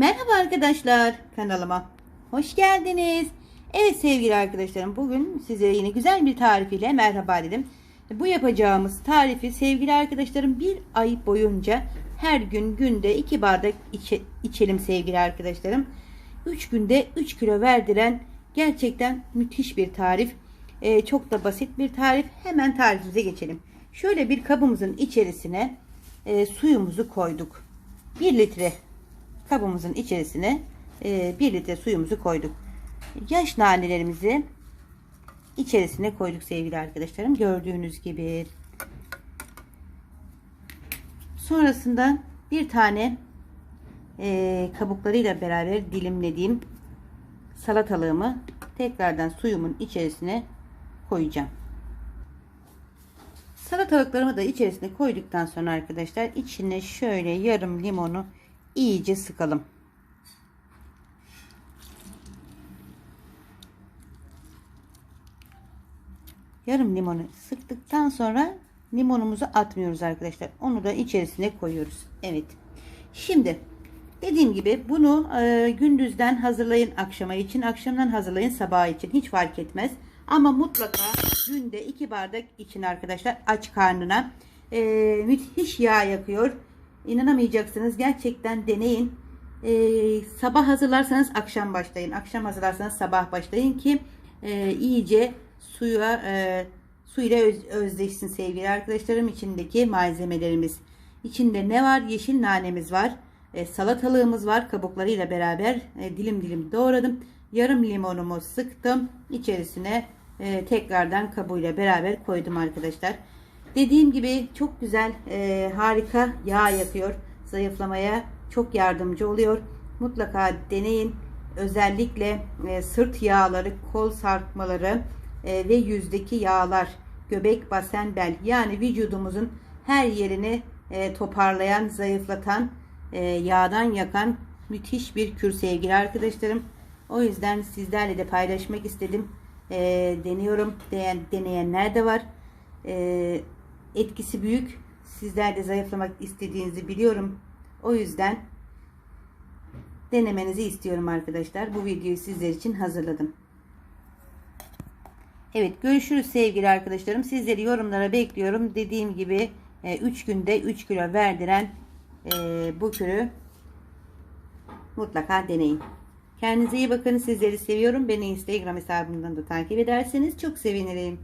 Merhaba arkadaşlar kanalıma hoş geldiniz. Evet sevgili arkadaşlarım bugün size yine güzel bir tarif ile merhaba dedim. Bu yapacağımız tarifi sevgili arkadaşlarım bir ay boyunca her gün günde 2 bardak içe, içelim sevgili arkadaşlarım. 3 günde 3 kilo verdiren gerçekten müthiş bir tarif. Ee, çok da basit bir tarif. Hemen tarifimize geçelim. Şöyle bir kabımızın içerisine e, suyumuzu koyduk. 1 litre kabımızın içerisine e, 1 litre suyumuzu koyduk. Yaş nanelerimizi içerisine koyduk sevgili arkadaşlarım. Gördüğünüz gibi. Sonrasında bir tane e, kabuklarıyla beraber dilimlediğim salatalığımı tekrardan suyumun içerisine koyacağım. Salatalıklarımı da içerisine koyduktan sonra arkadaşlar içine şöyle yarım limonu iyice sıkalım. Yarım limonu sıktıktan sonra limonumuzu atmıyoruz arkadaşlar. Onu da içerisine koyuyoruz. Evet. Şimdi dediğim gibi bunu e, gündüzden hazırlayın akşama için. Akşamdan hazırlayın sabah için. Hiç fark etmez. Ama mutlaka günde iki bardak için arkadaşlar aç karnına. E, müthiş yağ yakıyor. İnanamayacaksınız. Gerçekten deneyin. E, sabah hazırlarsanız akşam başlayın. Akşam hazırlarsanız sabah başlayın ki e, iyice suya e, su ile öz, özleşsin sevgili arkadaşlarım içindeki malzemelerimiz. İçinde ne var? Yeşil nanemiz var. E, salatalığımız var. Kabuklarıyla beraber e, dilim dilim doğradım. Yarım limonumu sıktım. İçerisine e, tekrardan kabuğuyla beraber koydum arkadaşlar. Dediğim gibi çok güzel, e, harika yağ yakıyor. Zayıflamaya çok yardımcı oluyor. Mutlaka deneyin. Özellikle e, sırt yağları, kol sarkmaları e, ve yüzdeki yağlar, göbek, basen, bel yani vücudumuzun her yerini e, toparlayan, zayıflatan, e, yağdan yakan müthiş bir kür sevgili arkadaşlarım. O yüzden sizlerle de paylaşmak istedim. E, deniyorum. Deneyen, deneyenler de var. E, etkisi büyük. Sizler de zayıflamak istediğinizi biliyorum. O yüzden denemenizi istiyorum arkadaşlar. Bu videoyu sizler için hazırladım. Evet görüşürüz sevgili arkadaşlarım. Sizleri yorumlara bekliyorum. Dediğim gibi 3 günde 3 kilo verdiren e, bu kürü mutlaka deneyin. Kendinize iyi bakın. Sizleri seviyorum. Beni Instagram hesabımdan da takip ederseniz çok sevinirim.